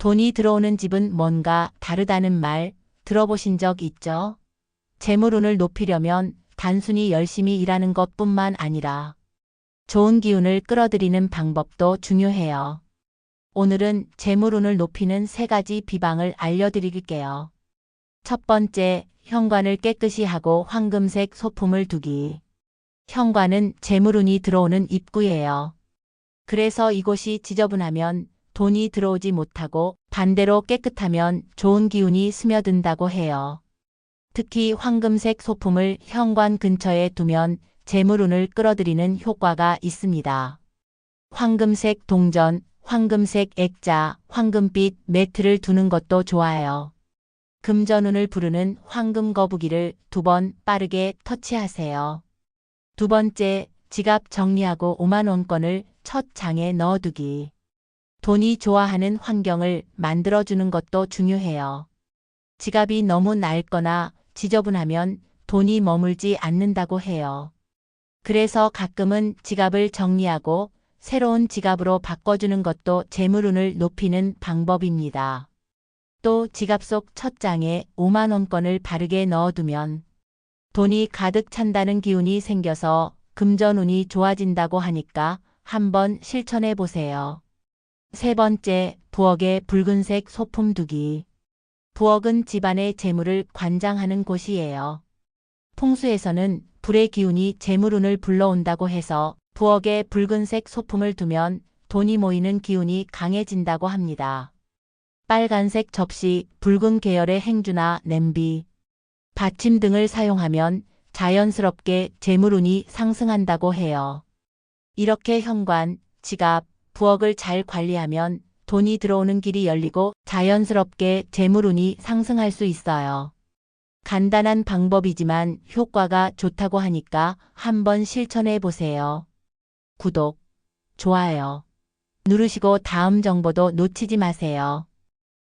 돈이 들어오는 집은 뭔가 다르다는 말 들어보신 적 있죠? 재물운을 높이려면 단순히 열심히 일하는 것 뿐만 아니라 좋은 기운을 끌어들이는 방법도 중요해요. 오늘은 재물운을 높이는 세 가지 비방을 알려드릴게요. 첫 번째, 현관을 깨끗이 하고 황금색 소품을 두기. 현관은 재물운이 들어오는 입구예요. 그래서 이곳이 지저분하면 돈이 들어오지 못하고 반대로 깨끗하면 좋은 기운이 스며든다고 해요. 특히 황금색 소품을 현관 근처에 두면 재물운을 끌어들이는 효과가 있습니다. 황금색 동전, 황금색 액자, 황금빛 매트를 두는 것도 좋아요. 금전운을 부르는 황금 거북이를 두 번 빠르게 터치하세요. 두 번째, 지갑 정리하고 5만원권을 첫 장에 넣어두기. 돈이 좋아하는 환경을 만들어주는 것도 중요해요. 지갑이 너무 낡거나 지저분하면 돈이 머물지 않는다고 해요. 그래서 가끔은 지갑을 정리하고 새로운 지갑으로 바꿔주는 것도 재물운을 높이는 방법입니다. 또 지갑 속 첫 장에 5만원권을 바르게 넣어두면 돈이 가득 찬다는 기운이 생겨서 금전운이 좋아진다고 하니까 한번 실천해 보세요. 세 번째, 부엌에 붉은색 소품 두기. 부엌은 집안의 재물을 관장하는 곳이에요. 풍수에서는 불의 기운이 재물운을 불러온다고 해서 부엌에 붉은색 소품을 두면 돈이 모이는 기운이 강해진다고 합니다. 빨간색 접시, 붉은 계열의 행주나 냄비, 받침 등을 사용하면 자연스럽게 재물운이 상승한다고 해요. 이렇게 현관, 지갑, 부엌을 잘 관리하면 돈이 들어오는 길이 열리고 자연스럽게 재물운이 상승할 수 있어요. 간단한 방법이지만 효과가 좋다고 하니까 한번 실천해 보세요. 구독, 좋아요 누르시고 다음 정보도 놓치지 마세요.